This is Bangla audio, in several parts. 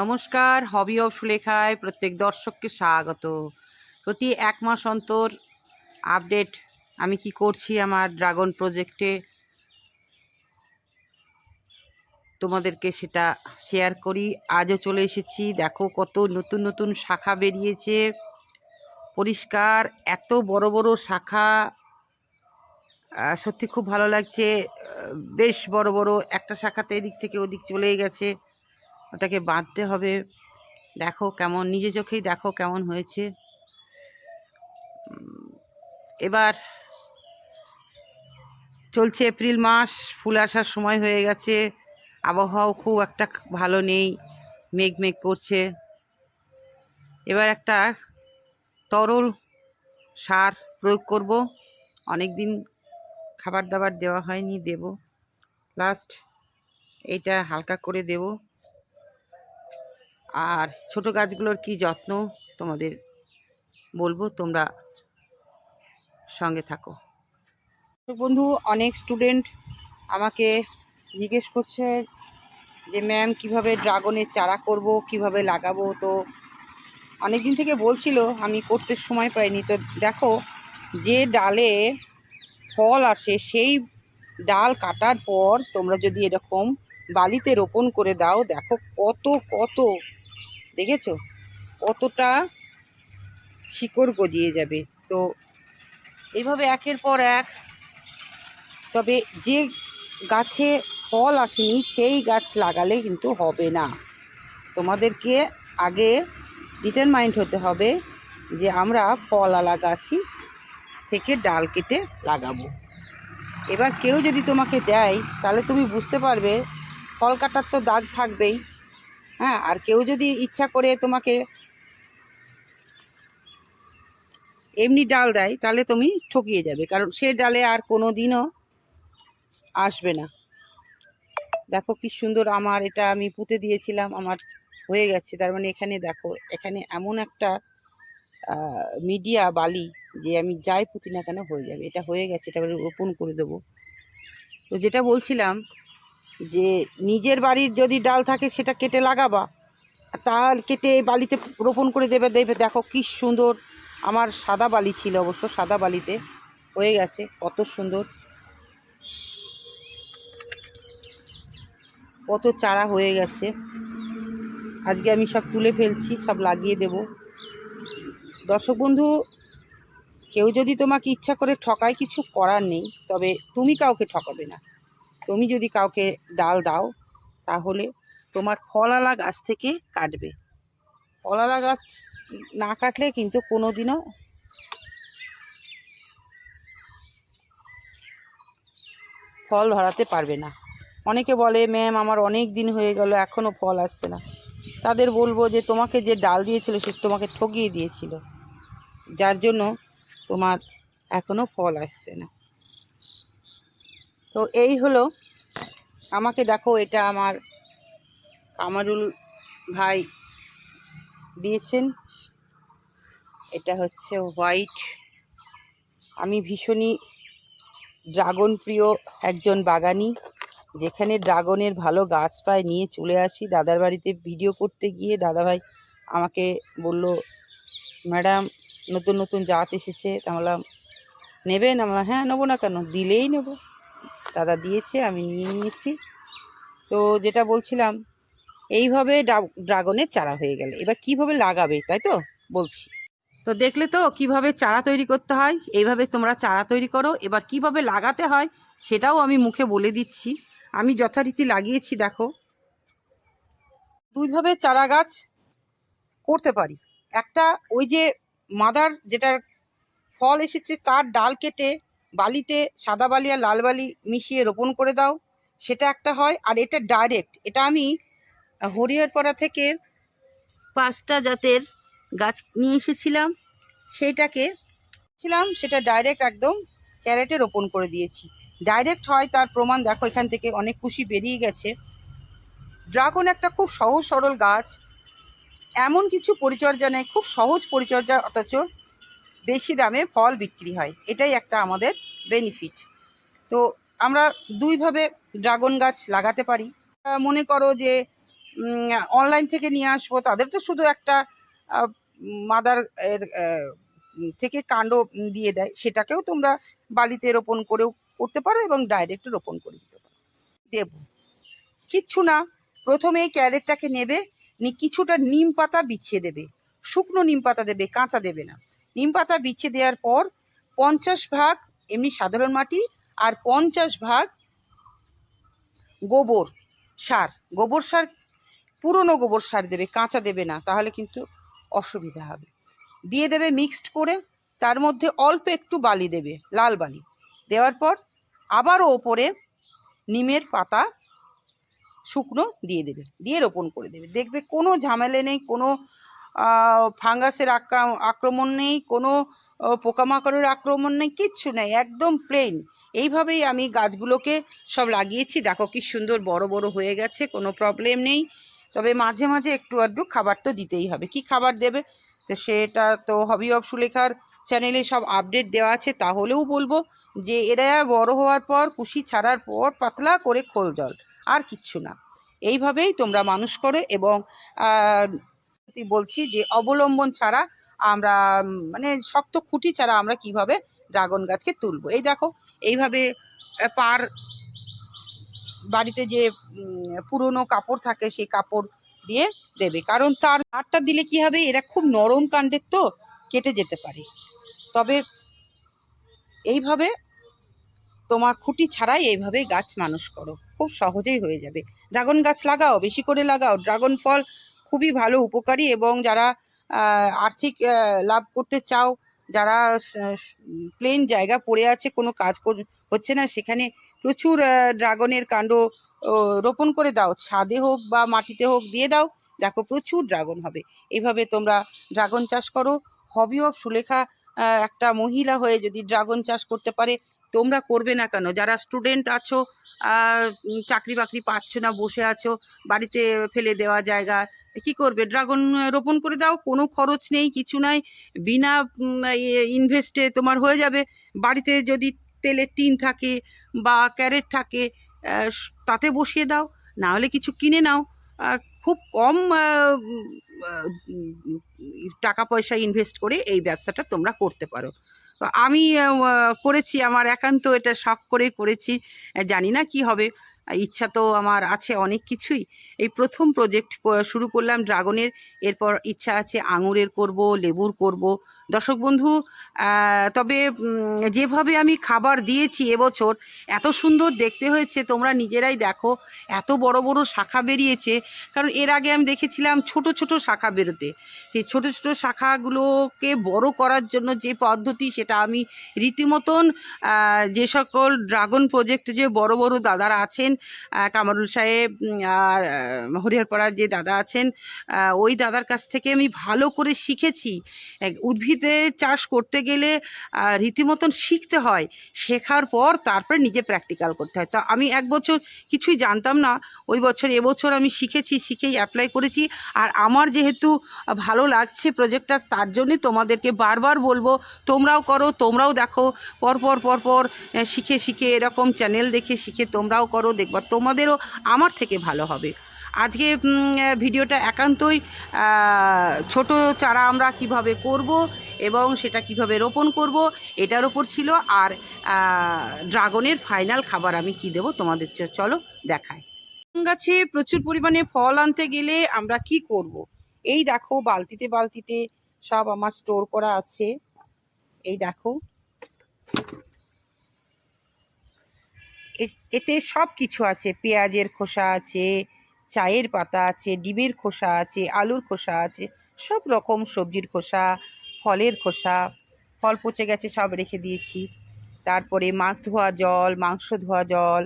নমস্কার, হবি অফ সুলেখায় প্রত্যেক দর্শককে স্বাগত। প্রতি এক মাস অন্তর আপডেট আমি কি করছি আমার ড্রাগন প্রজেক্টে? তোমাদেরকে সেটা শেয়ার করি। আজও চলে এসেছি। দেখো কত নতুন নতুন শাখা বেরিয়েছে। পরিষ্কার, এত বড় বড় শাখা। সত্যি খুব ভালো লাগছে। বেশ বড় বড় একটা শাখাতে এদিক থেকে ওদিক চলে গেছে। ওটাকে বাঁধতে হবে। দেখো কেমন নিজে চোখেই দেখো কেমন হয়েছে। এবার চলছে এপ্রিল মাস, ফুল আসার সময় হয়ে গেছে। আবহাওয়াও খুব একটা ভালো নেই, মেঘ মেঘ করছে। এবার একটা তরল সার প্রয়োগ করব। অনেক দিন খাবার দাবার দেওয়া হয়নি, দেব। লাস্ট এইটা হালকা করে দেব। আর ছোট গাছগুলোর কি যত্ন তোমাদের বলব? তোমরা সঙ্গে থাকো। তো বন্ধু, অনেক স্টুডেন্ট আমাকে জিজ্ঞেস করছে যে ম্যাম কীভাবে ড্রাগনের চারা করব? কীভাবে লাগাবো? তো অনেক দিন থেকে বলছিল, আমি করতে সময় পাইনি। তো দেখো, যে ডালে ফল আসে, সেই ডাল কাটার পর তোমরা যদি এরকম বালিতে রোপণ করে দাও, দেখো কত কত দেখেছ? কতটা শিকড় গজিয়ে যাবে। তো এইভাবে একের পর এক, তবে যে গাছে ফল আসেনি, সেই গাছ লাগালে কিন্তু হবে না। তোমাদেরকে আগে ডিটারমাইন্ড হতে হবে যে আমরা ফল আলা গাছই থেকে ডাল কেটে লাগাবো। এবার কেউ যদি তোমাকে দেয়, তাহলে তুমি বুঝতে পারবে, ফল কাটার তো দাগ থাকবেই। হ্যাঁ আর কেউ যদি ইচ্ছা করে তোমাকে এমনি ডাল দেয়, তাহলে তুমি ঠকিয়ে যাবে, কারণ সে ডালে আর কোনো দিনও আসবে না। দেখো কি সুন্দর আমার, এটা আমি পুঁতে দিয়েছিলাম, আমার হয়ে গেছে। তার মানে এখানে দেখো, এখানে এমন একটা মিডিয়া বালি যে আমি যাই পুঁতি না কেন হয়ে যাবে। এটা হয়ে গেছে, এটা রোপণ করে দেবো। তো যেটা বলছিলাম যে নিজের বাড়ির যদি ডাল থাকে সেটা কেটে লাগাবা তার কেটে বালিতে রোপণ করে দেবে দেবে। দেখো কি সুন্দর। আমার সাদা বালি ছিল অবশ্য, সাদা বালিতে হয়ে গেছে, কত সুন্দর। কত চারা হয়ে গেছে। আজকে আমি সব তুলে ফেলছি, সব লাগিয়ে দেব। দর্শক বন্ধু, কেউ যদি তোমাকে ইচ্ছা করে ঠকায়, কিছু করার নেই, তবে তুমি কাউকে ঠকাবে না। তুমি যদি কাউকে ডাল দাও, তাহলে তোমার ফলালা গাছ থেকে কাটবে। ফলালা গাছ না কাটলে কিন্তু কোনো দিনও ফল ধরাতে পারবে না। অনেকে বলে, ম্যাম, আমার অনেক দিন হয়ে গেল এখনও ফল আসছে না। তাদের বলব যে, তোমাকে যে ডাল দিয়েছিল, সে তোমাকে ঠকিয়ে দিয়েছিল। যার জন্য তোমার এখনও ফল আসছে না। তো এই হলো, আমাকে দেখো এটা আমার কামারুল ভাই দিয়েছেন। এটা হচ্ছে হোয়াইট। আমি ভীষণই ড্রাগন প্রিয় একজন বাগানি, যেখানে ড্রাগনের ভালো গাছ পায় নিয়ে চলে আসি। দাদার বাড়িতে ভিডিও করতে গিয়ে দাদাভাই আমাকে বলল, ম্যাডাম, নতুন নতুন জাত এসেছে। তা বললাম, নেবেন? আমরা হ্যাঁ নেব না কেন? দিলেই নেব। দাদা দিয়েছে, আমি নিয়ে নিয়েছি। তো যেটা বলছিলাম, এইভাবে ড্রাগনের চারা হয়ে গেল। এবার কীভাবে লাগাবে, তাই তো? বলছি। তো দেখলে তো কীভাবে চারা তৈরি করতে হয়, এইভাবে তোমরা চারা তৈরি করো। এবার কীভাবে লাগাতে হয়, সেটাও আমি মুখে বলে দিচ্ছি। আমি যথারীতি লাগিয়েছি, দেখো। দুইভাবে চারা গাছ করতে পারি। একটা ওই যে মাদার যেটার ফল এসেছে, তার ডাল কেটে বালিতে সাদা বালি আর লাল বালি মিশিয়ে রোপণ করে দাও। সেটা একটা হয় আর এটা ডাইরেক্ট এটা আমি হরিহরপাড়া থেকে পাঁচটা জাতের গাছ নিয়ে এসেছিলাম। সেইটাকে ছিলাম, সেটা ডাইরেক্ট একদম ক্যারেটে রোপণ করে দিয়েছি। ডাইরেক্ট হয় তার প্রমাণ দেখো, এখান থেকে অনেক খুশি বেরিয়ে গেছে। ড্রাগন একটা খুব সহজ সরল গাছ। এমন কিছু পরিচর্যা নেই, খুব সহজ পরিচর্যা, অথচ বেশি দামে ফল বিক্রি হয়। এটাই একটা আমাদের বেনিফিট তো আমরা দুইভাবে ড্রাগন গাছ লাগাতে পারি। মনে করো যে অনলাইন থেকে নিয়ে আসব, তাদের তো শুধু একটা মাদার এর থেকে কাণ্ড দিয়ে দেয়। সেটাকেও তোমরা বালিতে রোপণ করেও করতে পারো এবং ডাইরেক্ট রোপণ করে দিতে পারো। দেব। কিচ্ছু না। প্রথমে এই ক্যারেটটাকে নেবে নি কিছুটা নিম পাতা বিছিয়ে দেবে। শুকনো নিম পাতা দেবে, কাঁচা দেবে না। নিম পাতা বিছিয়ে দেওয়ার পর পঞ্চাশ ভাগ এমনি সাধারণ মাটি আর পঞ্চাশ ভাগ গোবর সার। গোবর সার, পুরনো গোবর সার দেবে, কাঁচা দেবে না, তাহলে কিন্তু অসুবিধা হবে। দিয়ে দেবে মিক্সড করে, তার মধ্যে অল্প একটু বালি দেবে, লাল বালি। দেওয়ার পর আবারও ওপরে নিমের পাতা শুকনো দিয়ে দেবে, দিয়ে রোপণ করে দেবে। দেখবে কোনো ঝামেলা নেই, কোনো ফাঙ্গাসের আক্রা- আক্রমণ নেই, কোনো পোকামাকড়ের আক্রমণ নেই, কিচ্ছু নেই, একদম প্লেন এইভাবেই আমি গাছগুলোকে সব লাগিয়েছি। দেখো কি সুন্দর বড় বড় হয়ে গেছে, কোনো প্রবলেম নেই। তবে মাঝে মাঝে একটু আধটু খাবার তো দিতেই হবে। কি খাবার দেবে? তো সেটা তো হবি অফ সুলেখার চ্যানেলে সব আপডেট দেওয়া আছে, তাহলেও বলব যে এরা বড় হওয়ার পর, কুশি ছাড়ার পর, পাতলা করে খোল জল, আর কিচ্ছু না। এইভাবেই তোমরা মানুষ করো এবং বলছি যে অবলম্বন ছাড়া আমরা মানে শক্ত খুঁটি ছাড়া আমরা কীভাবে ড্রাগন গাছকে তুলবো? এই দেখো, এইভাবে পার বাড়িতে যে পুরনো কাপড় থাকে সেই কাপড় দিয়ে দেবে। কারণ তার তারটা দিলে কি হবে? এরা খুব নরম কাণ্ডের তো, কেটে যেতে পারে। তবে এইভাবে তোমার খুঁটি ছাড়াই এইভাবে গাছ মানুষ করো। খুব সহজেই হয়ে যাবে। ড্রাগন গাছ লাগাও, বেশি করে লাগাও। ড্রাগন ফল খুবই ভালো উপকারী এবং যারা আর্থিক লাভ করতে চাও, যারা প্লেন জায়গা পড়ে আছে, কোনো কাজ হচ্ছে না, সেখানে প্রচুর ড্রাগনের কাণ্ড রোপণ করে দাও। ছাদে হোক বা মাটিতে হোক, দিয়ে দাও, দেখো প্রচুর ড্রাগন হবে। এভাবে তোমরা ড্রাগন চাষ করো। হবি অফ সুলেখা একটা মহিলা হয়ে যদি ড্রাগন চাষ করতে পারে, তোমরা করবে না কেন? যারা স্টুডেন্ট আছো চাকরি বাকরি পাচ্ছ না, বসে আছো, বাড়িতে ফেলে দেওয়া জায়গা কি করবে? ড্রাগন রোপণ করে দাও, কোনো খরচ নেই, কিছু নাই, বিনা ইনভেস্টে তোমার হয়ে যাবে। বাড়িতে যদি তেলের টিন থাকে বা ক্যারেট থাকে তাতে বসিয়ে দাও, না হলে কিছু কিনে নাও। খুব কম টাকা পয়সা ইনভেস্ট করে এই ব্যবসাটা তোমরা করতে পারো। আমি করেছি, আমার একান্ত এটা শখ করে করেছি। জানি না কি হবে। ইচ্ছা তো আমার আছে অনেক কিছুই। এই প্রথম প্রজেক্ট শুরু করলাম ড্রাগনের, এরপর ইচ্ছা আছে আঙুরের করব, লেবুর করব। দর্শক বন্ধু তবে যেভাবে আমি খাবার দিয়েছি এবছর, এত সুন্দর দেখতে হয়েছে, তোমরা নিজেরাই দেখো, এত বড় বড় শাখা বেরিয়েছে। কারণ এর আগে আমি দেখেছিলাম ছোট ছোট শাখা বেরোতে। সেই ছোট ছোট শাখাগুলোকে বড় করার জন্য যে পদ্ধতি, সেটা আমি রীতিমতন যে সকল ড্রাগন প্রজেক্ট যে বড় বড় দাদারা আছেন কামারুল সাহেব আর হরিহরপাড়ার যে দাদা আছেন ওই দাদার কাছ থেকে আমি ভালো করে শিখেছি। উদ্ভিদে চাষ করতে গেলে রীতিমতন শিখতে হয়, শেখার পর তারপরে নিজে প্র্যাকটিক্যাল করতে হয়। তা আমি এক বছর কিছুই জানতাম না, ওই বছর এবছর আমি শিখেছি, শিখেই অ্যাপ্লাই করেছি। আর আমার যেহেতু ভালো লাগছে প্রজেক্টটা তার জন্যই তোমাদেরকে বারবার বলব, তোমরাও করো, তোমরাও দেখো পরপর পরপর শিখে শিখে, এরকম চ্যানেল দেখে, শিখে তোমরাও করো দেখবা তোমাদেরও আমার থেকে ভালো হবে। আজকে ভিডিওটা একান্তই ছোট চারা আমরা কীভাবে করব এবং সেটা কীভাবে রোপণ করব, এটার ওপর ছিল, আর ড্রাগনের ফাইনাল খাবার আমি কি দেবো তোমাদের চলো দেখায় গাছে প্রচুর পরিমাণে ফল আনতে গেলে আমরা কি করব। এই দেখো, বালতিতে বালতিতে সব আমার স্টোর করা আছে। এই দেখো। এতে সব কিছু আছে। পেঁয়াজের খোসা আছে, চায়ের পাতা আছে, ডিমের খোসা আছে, আলুর খোসা আছে, সব রকম সবজির খোসা, ফলের খোসা, ফল পচে গেছে সব রেখে দিয়েছি। তারপরে মাছ ধোয়া জল, মাংস ধোয়া জল,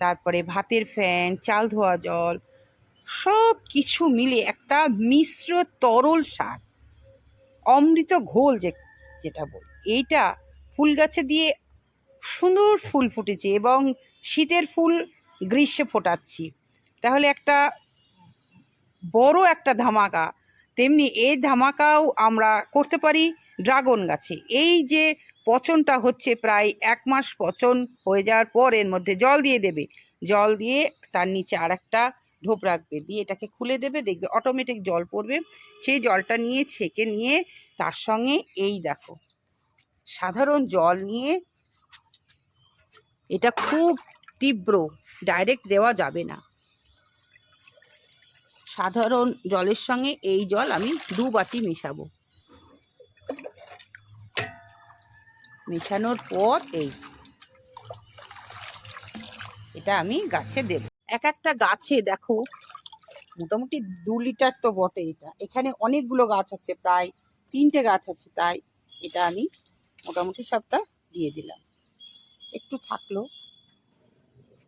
তারপরে ভাতের ফ্যান, চাল ধোয়া জল সব কিছু মিলে একটা মিশ্র তরল সার, অমৃত ঘোল যে, যেটা বলি। এইটা ফুল গাছে দিয়ে সুন্দর ফুল ফুটেছে এবং শীতের ফুল গ্রীষ্মে ফোটাচ্ছি। তাহলে একটা বড় একটা ধামাকা, তেমনি এই ধামাকাও আমরা করতে পারি ড্রাগন গাছে। এই যে পচনটা হচ্ছে প্রায় এক মাস পচন হয়ে যাওয়ার পর এর মধ্যে জল দিয়ে দেবে। জল দিয়ে তার নিচে আর একটা ঢোপ রাখবে, দিয়ে এটাকে খুলে দেবে, দেখবে অটোমেটিক জল পড়বে। সেই জলটা নিয়ে ছেঁকে নিয়ে তার সঙ্গে এই দেখো, সাধারণ জল নিয়ে এটা খুব তীব্র ডাইরেক্ট দেওয়া যাবে না। সাধারণ জলের সঙ্গে এই জল আমি দু বাটি মেশাবো। মেশানোর পর এই, এটা আমি গাছে দেব। এক একটা গাছে দেখো, মোটামুটি দু লিটার তো বটে এটা। এখানে অনেকগুলো গাছ আছে, প্রায় তিনটে গাছ আছে, তাই এটা আমি মোটামুটি সবটা দিয়ে দিলাম। একটু থাকল।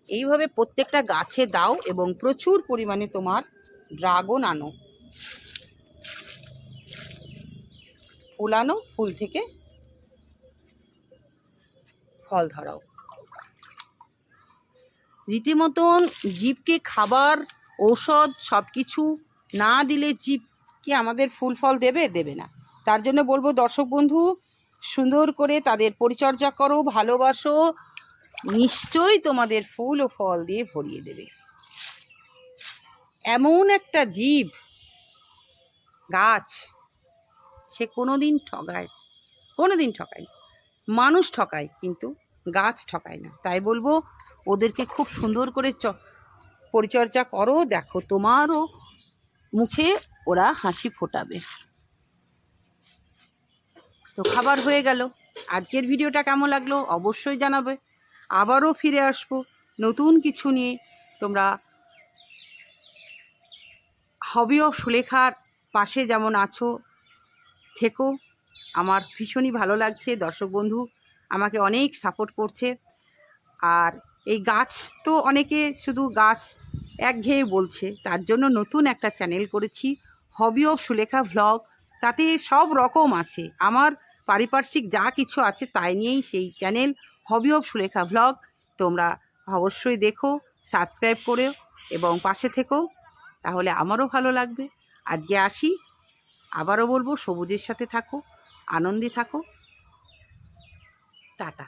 এইভাবে প্রত্যেকটা গাছে দাও এবং প্রচুর পরিমাণে তোমার ড্রাগন আনো। ফুল আনো ফুল থেকে ফল ধরাও। রীতিমতন জীবকে খাবার, ঔষধ সব কিছু না দিলে জীব কি আমাদের ফুল ফল দেবে? দেবে না। তার জন্য বলব দর্শক বন্ধু সুন্দর করে তাদের পরিচর্যা করো, ভালোবাসো। নিশ্চয়ই তোমাদের ফুল ও ফল দিয়ে ভরিয়ে দেবে। এমন একটা জীব, গাছ, সে কোনো দিন ঠগায় কোনো দিন ঠকায় মানুষ ঠকায়, কিন্তু গাছ ঠকায় না। তাই বলব, ওদেরকে খুব সুন্দর করে চ, পরিচর্যা করো, দেখো তোমারও মুখে ওরা হাসি ফোটাবে। তো খাবার হয়ে গেল। আজকের ভিডিওটা কেমন লাগল অবশ্যই জানাবে। আবারও ফিরে আসব নতুন কিছু নিয়ে। তোমরা হবি অফ সুলেখার পাশে যেমন আছো, থেকো। আমার ভীষণই ভালো লাগছে। দর্শক বন্ধু, আমাকে অনেক সাপোর্ট করছে। আর এই গাছ তো অনেকে শুধু গাছ একঘেয়ে বলছে, তার জন্য নতুন একটা চ্যানেল করেছি। হবি অফ সুলেখা ভ্লগ তাতে সব রকম আছে। আমার পারিপার্শ্বিক যা কিছু আছে তাই নিয়েই সেই channel hobby of Sulekha vlog তোমরা অবশ্যই দেখো সাবস্ক্রাইব করেও এবং পাশে থেকো, তাহলে আমারও ভালো লাগবে। আজকে আসি, আবারও বলব সবুজের সাথে থাকো, আনন্দে থাকো। টাটা।